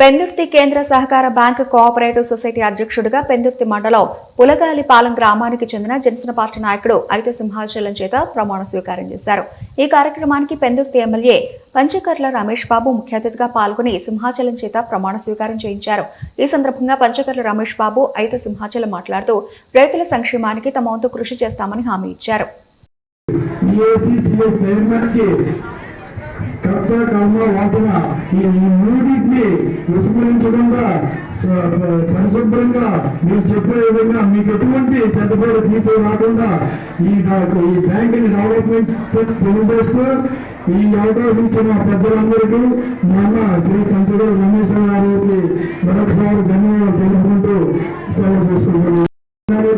పెందుర్తి కేంద్ర సహకార bank cooperative society అధ్యక్షుడిగా పెందుర్తి మండలం పులగాలిపాలెం గ్రామానికి చెందిన జనసేన పార్టీ నాయకుడు అయితే సింహాచలం చేత ప్రమాణ స్వీకారం చేశారు ఈ కార్యక్రమానికి పెందుర్తి ఎమ్మెల్యే పంచకర్ల రమేష్ బాబు ముఖ్య అతిథిగా పాల్గొని సింహాచలం చేత ప్రమాణ స్వీకారం చేయించారు ఈ సందర్భంగా పంచకర్ల రమేష్ బాబు అయిత సింహాచలం మాట్లాడుతూ రైతుల సంక్షేమానికి తమ వంతు కృషి చేస్తామని హామీ ఇచ్చారు కర్త కర్మ వాసన ఈ మూడింటిని విస్మరించకుండా పరిశుభ్రంగా మీరు చెప్పే విధంగా మీకు ఎటువంటి సర్టిఫికేట్ తీసే రాకుండా ఈ ఈ బ్యాంకుని డెవలప్మెంట్ తెలియజేస్తూ ఈ అవకాశం ఇచ్చిన పెద్దలందరికీ మన శ్రీ పంచగల రమేశ్వర గారికి మరొకసారి ధన్యవాదాలు తెలుపుకుంటూ సెలవు తీసుకుంటున్నాను.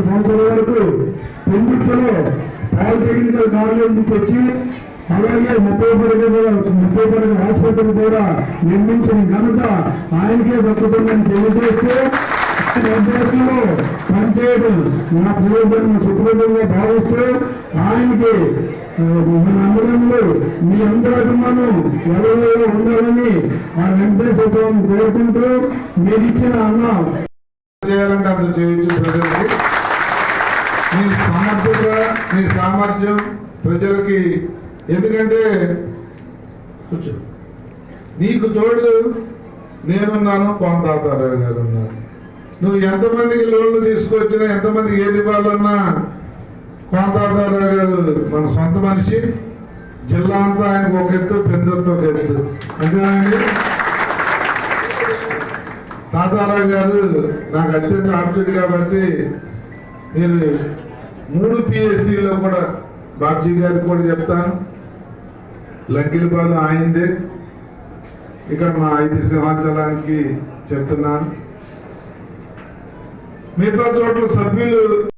సంవత్సరాల వరకు పెందుర్తిలో పాలిటెక్నికల్ కాలేజీకి వచ్చి అలాగే ముప్పై పడగల ముప్పై పడగల ఆసుపత్రి కూడా నిర్మించిన ఘనత ఆయనకే దక్కుతుందని తెలియజేస్తూ విద్యార్థులు పనిచేయడం నా ప్రయోజనం సుప్రదంగా భావిస్తూ ఆయనకి మన అందరంలో మీ అందరి అభిమానం ఎవరెవరో ఉండాలని ఆ వెంకటేశ్వర స్వామిని కోరుకుంటూ మీరు ఇచ్చిన అన్న చేయాలంటే అంత చేయొచ్చు ప్రజలకి. నీ సమర్థత నీ సామర్థ్యం ప్రజలకి ఎందుకంటే కూర్చో. నీకు తోడు నేనున్నాను పాంతాతారావు గారు ఉన్నారు. నువ్వు ఎంతమందికి లోన్లు తీసుకొచ్చినా ఎంతమందికి ఏది ఇవ్వాలన్నా పాంతాతారావు గారు మన సొంత మనిషి. జిల్లా అంతా ఆయనకు ఒక ఎత్తు పెద్దతో ఒక ఎత్తు. అంతేనండి తాతారావు గారు నాకు అత్యంత ఆప్తుడు కాబట్టి నేను మూడు పిఎస్సిలో కూడా బాబ్జీ గారికి కూడా చెప్తాను. లంకిలపాలు ఆయిందే. ఇక్కడ మా ఐదు సింహాచలానికి చెప్తున్నాను. మిగతా చోట్ల సభ్యులు